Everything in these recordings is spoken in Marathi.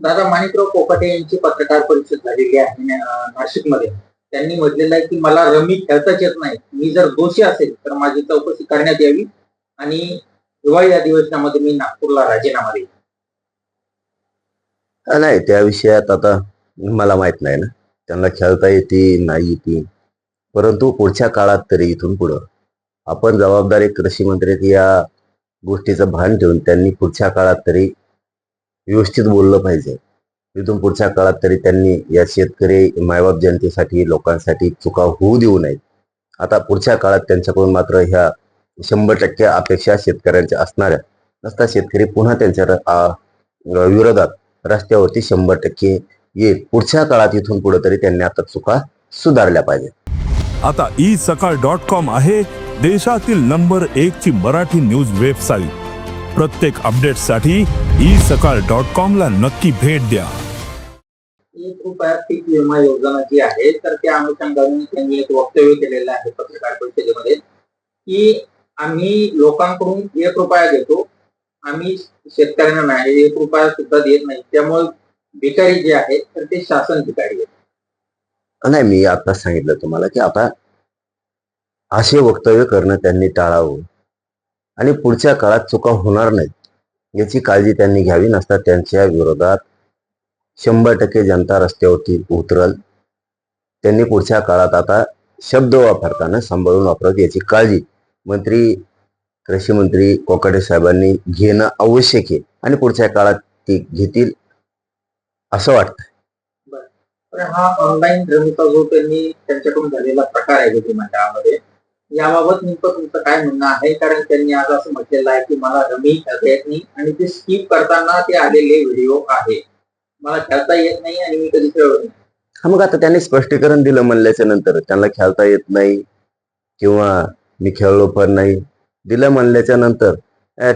दादा माणिकराव कोकाटे यांची पत्रकार परिषद झालेली आहे नाशिकमध्ये. त्यांनी म्हटलेलं आहे की मला रमी खेळताच येत नाही. मी जर दोषी असेल तर माझी चौकशी करण्यात यावी आणि हिवाळी अधिवेशनामध्ये मी नागपूरला राजीनामा देईन. नाही त्या विषयात आता मला माहीत नाही ना. त्यांना खेळता येते नाही येते. परंतु पुढच्या काळात तरी इथून पुढं आपण जबाबदारी कृषी मंत्री या गोष्टीचं भान ठेवून त्यांनी पुढच्या काळात तरी व्यवस्थित बोललं पाहिजे. इथून पुढच्या काळात तरी त्यांनी या शेतकरी मायबाप जनतेसाठी लोकांसाठी चुका होऊ देऊ नयेत. आता पुढच्या काळात त्यांच्याकडून मात्र ह्या शंभर टक्के अपेक्षा शेतकऱ्यांच्या असणाऱ्या नसता शेतकरी पुन्हा त्यांच्या विरोधात रस्त्यावरती शंभर टक्के येईल. पुढच्या काळात इथून पुढे तरी त्यांनी आता चुका सुधारल्या पाहिजेत. आता ई सकाळ डॉट कॉम आहे देशातील नंबर एक ची मराठी न्यूज वेबसाईट. प्रत्येक अपडेटसाठी ई सकाळ डॉट कॉम ला नक्की भेट द्या. एक रुपया पीक विमा योजना जी आहे तर त्या अनुषंगाने त्यांनी एक वक्तव्य केलेलं आहे पत्रकार परिषदेमध्ये की आम्ही लोकांकडून एक रुपया घेतो आम्ही शेतकऱ्यांना नाही एक रुपया सुद्धा देत नाही. त्यामुळे भिकारी जे आहे तर ते शासन भिकारी आहे नाही मी आता सांगितलं तुम्हाला की आता असे वक्तव्य करणं त्यांनी टाळावं. आणि पुढच्या काळात चुका होणार नाहीत. याची काळजी त्यांनी घ्यावी नसता त्यांच्या विरोधात शंभर टक्के जनता रस्त्यावरती उतरल. त्यांनी पुढच्या काळात आता शब्द वापरताना सांभाळून वापरत याची काळजी मंत्री कृषी मंत्री कोकाटे साहेबांनी घेणं आवश्यक आहे आणि पुढच्या काळात ती घेतील असं वाटतं हा ऑनलाईन जो त्यांनी त्यांच्याकडून झालेला प्रकार आहे विधिमंडळामध्ये याबाबत नेमकं तुमचं काय म्हणणं आहे? कारण त्यांनी आज असं म्हटलेलं आहे की मला रमी करता येत नाही आणि ते स्किप करताना ते आलेले व्हिडिओ आहे. मला खेळता येत नाही आणि मी कधी खेळलो नाही. हा मग आता त्यांनी स्पष्टीकरण दिलं म्हणल्याच्या नंतर. त्यांना खेळता येत नाही किंवा मी खेळलो पण नाही. दिलं म्हणल्याच्या नंतर.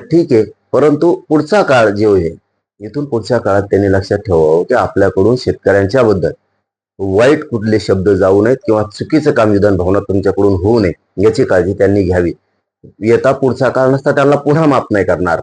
ठीक आहे परंतु पुढचा काळ जे होईल इथून पुढच्या काळात त्यांनी लक्षात ठेवावं की आपल्याकडून शेतकऱ्यांच्या बद्दल वाईट कुठले शब्द जाऊ नयेत किंवा चुकीचं काम विधान भावना तुमच्याकडून होऊ नये याची काळजी त्यांनी घ्यावी. येता पुढचा काळ नसता त्यांना पुन्हा माफ नाही करणार.